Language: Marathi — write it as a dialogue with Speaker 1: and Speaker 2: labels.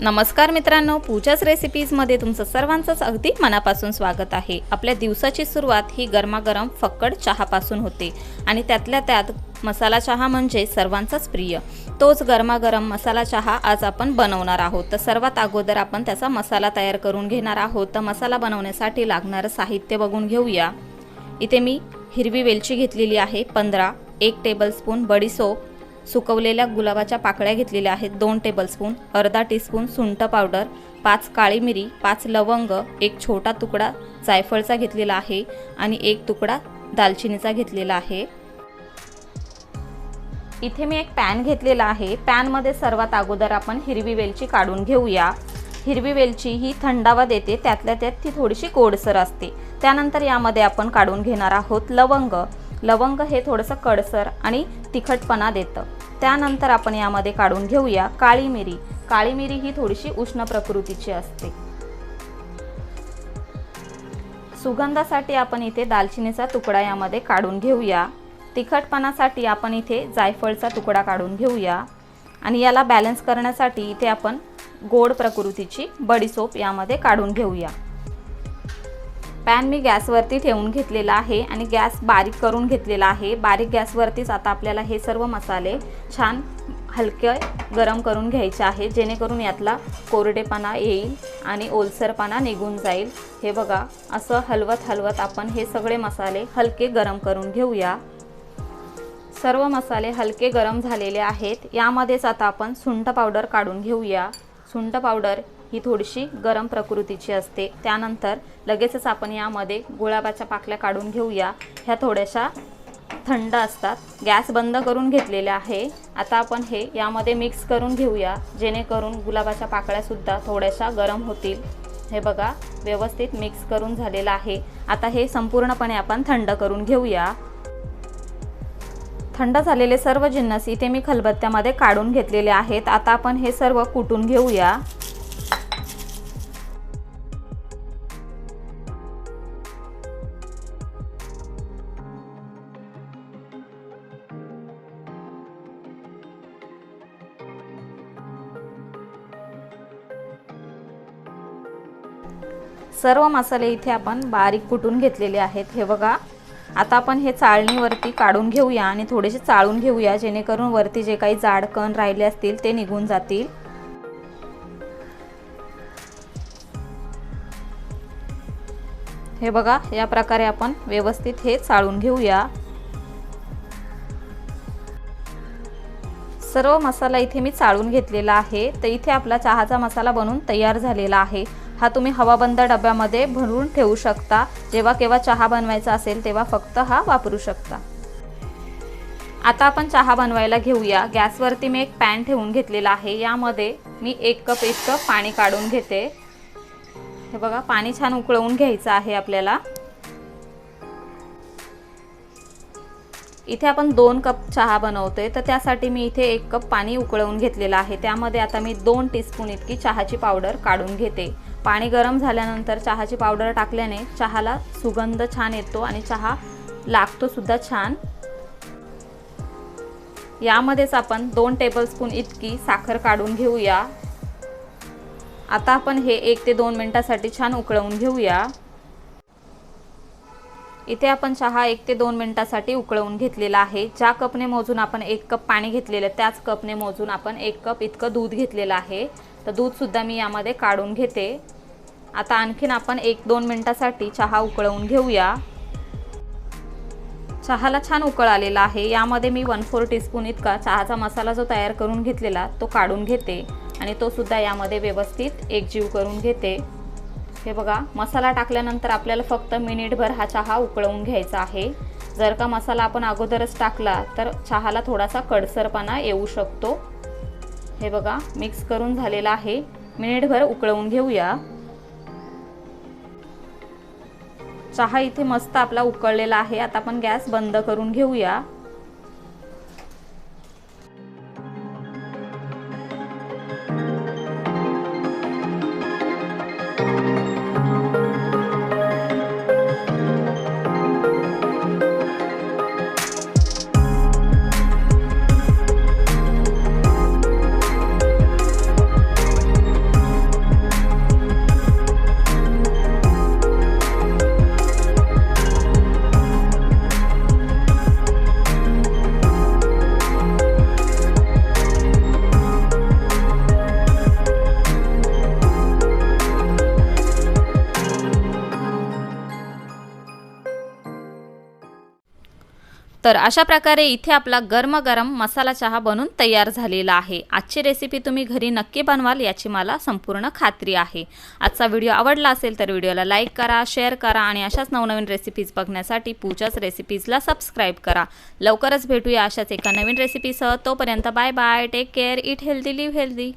Speaker 1: नमस्कार मित्रांनो पूजाच रेसिपीजमध्ये तुमचं सर्वांचंच अगदी मनापासून स्वागत आहे. आपल्या दिवसाची सुरुवात ही गरमागरम फक्कड चहापासून होते आणि त्यातल्या त्यात मसाला चहा म्हणजे सर्वांचाच प्रिय. तोच गरमागरम मसाला चहा आज आपण बनवणार आहोत. तर सर्वात अगोदर आपण त्याचा मसाला तयार करून घेणार आहोत. तर मसाला बनवण्यासाठी लागणारं साहित्य बघून घेऊया. इथे मी हिरवी वेलची घेतलेली आहे पंधरा एक टेबलस्पून बडीसोप सुकवलेल्या गुलाबाच्या पाकळ्या घेतलेल्या आहेत. दोन टेबलस्पून अर्धा टीस्पून सुंठ पावडर पाच काळी मिरी पाच लवंग एक छोटा तुकडा जायफळचा घेतलेला आहे आणि एक तुकडा दालचिनीचा घेतलेला आहे. इथे मी एक पॅन घेतलेला आहे. पॅनमध्ये सर्वात अगोदर आपण हिरवी वेलची काढून घेऊया. हिरवी वेलची ही थंडावा देते. त्यातल्या त्यात ती थोडीशी गोडसर असते. त्यानंतर यामध्ये आपण काढून घेणार आहोत लवंग. लवंग हे थोडंसं कडसर आणि तिखटपणा देतं. त्यानंतर आपण यामध्ये काढून घेऊया काळी मिरी काळी मिरी ही थोडीशी उष्ण प्रकृतीची असते. सुगंधासाठी आपण इथे दालचिनीचा तुकडा यामध्ये काढून घेऊया. तिखटपणासाठी आपण इथे जायफळचा तुकडा काढून घेऊया. आणि याला बॅलन्स करण्यासाठी इथे आपण गोड प्रकृतीची बडीसोप यामध्ये काढून घेऊया. पॅन मी गॅसवरती ठेवून घेतलेला आहे आणि गॅस बारीक करून घेतलेला आहे. बारीक गॅसवरतीच आता आपल्याला हे सर्व मसाले छान हलके गरम करून घ्यायचे आहे. जेणेकरून यातला कोरडेपणा येईल आणि ओलसरपणा निघून जाईल. हे बघा असं हलवत हलवत आपण हे सगळे मसाले हलके गरम करून घेऊया. सर्व मसाले हलके गरम झालेले आहेत. यामध्येच आता आपण सुंठ पावडर काढून घेऊया. सुंठ पावडर ही थोडीशी गरम प्रकृतीची असते. त्यानंतर लगेचच आपण यामध्ये गुलाबाच्या पाकल्या काढून घेऊया. ह्या थोड्याशा थंड असतात. गॅस बंद करून घेतलेल्या आहे. आता आपण हे यामध्ये मिक्स करून घेऊया. जेणेकरून गुलाबाच्या पाकळ्यासुद्धा थोड्याशा गरम होतील. हे बघा व्यवस्थित मिक्स करून झालेलं आहे. आता हे संपूर्णपणे आपण थंड करून घेऊया. थंड झालेले सर्व जिन्नस इथे मी खलबत्त्यामध्ये काढून घेतलेले आहेत. आता आपण हे सर्व कुटून घेऊया. सर्व मसाले इथे आपण बारीक कुटून घेतलेले आहेत. हे बघा. आता आपण हे चाळणीवरती काढून घेऊया आणि थोडेसे चाळून घेऊया जेणेकरून वरती जे काही जाड कण राहिले असतील ते निघून जातील. हे बघा या प्रकारे आपण व्यवस्थित हे चाळून घेऊया. सर्व मसाला इथे मी चाळून घेतलेला आहे. तर इथे आपला चहाचा मसाला बनून तयार झालेला आहे. हा तुम्ही हवाबंद डब्यामध्ये भरून ठेवू शकता. जेव्हा केव्हा चहा बनवायचा असेल तेव्हा फक्त हा वापरू शकता. आता आपण चहा बनवायला घेऊया. गॅसवरती मी एक पॅन ठेवून घेतलेला आहे. यामध्ये मी एक कप इतकं पाणी काढून घेते. हे बघा पाणी छान उकळवून घ्यायचं आहे आपल्याला. इथे आपण दोन कप चहा बनवतोय. तर त्यासाठी मी इथे एक कप पाणी उकळवून घेतलेलं आहे. त्यामध्ये आता मी दोन टीस्पून इतकी चहाची पावडर काढून घेते. पाणी गरम झाल्यानंतर चहाची पावडर टाकल्याने चहाला सुगंध छान येतो आणि चहा लागतोसुद्धा छान. यामध्येच आपण दोन टेबलस्पून इतकी साखर काढून घेऊया. आता आपण हे एक ते दोन मिनटासाठी छान उकळवून घेऊया. इथे आपण चहा एक ते दोन मिनटासाठी उकळवून घेतलेला आहे. ज्या कपने मोजून आपण एक कप पाणी घेतलेलं त्याच कपने मोजून आपण एक कप इतकं दूध घेतलेलं आहे. तर दूधसुद्धा मी यामध्ये काढून घेते. आता आणखीन आपण एक दोन मिनटासाठी चहा उकळवून घेऊया. चहाला छान उकळ आलेला आहे. यामध्ये मी वन फोर टीस्पून इतका चहाचा मसाला जो तयार करून घेतलेला तो काढून घेते. आणि तो सुद्धा यामध्ये व्यवस्थित एकजीव करून घेते. हे बघा मसाला टाकल्यानंतर आपल्याला फक्त मिनिटभर हा चहा उकळवून घ्यायचा आहे. जर का मसाला आपण अगोदरच टाकला तर चहाला थोडासा कडसरपणा येऊ शकतो. हे बघा मिक्स करून झालेला आहे. मिनिटभर उकळवून घेऊया. चहा इथे मस्त आपला उकळलेला आहे. आता आपण गॅस बंद करून घेऊया. तर अशा प्रकारे इथे आपला गरम मसाला चहा बनून तयार झालेला आहे. आजची रेसिपी तुम्ही घरी नक्की बनवाल याची मला संपूर्ण खात्री आहे. आजचा व्हिडिओ आवडला असेल तर व्हिडिओला लाईक करा शेअर करा आणि अशाच नवनवीन रेसिपीज बघण्यासाठी पूजाच रेसिपीजला सबस्क्राईब करा. लवकरच भेटूया अशाच एका नवीन रेसिपीसह तोपर्यंत bye bye take care eat healthy live healthy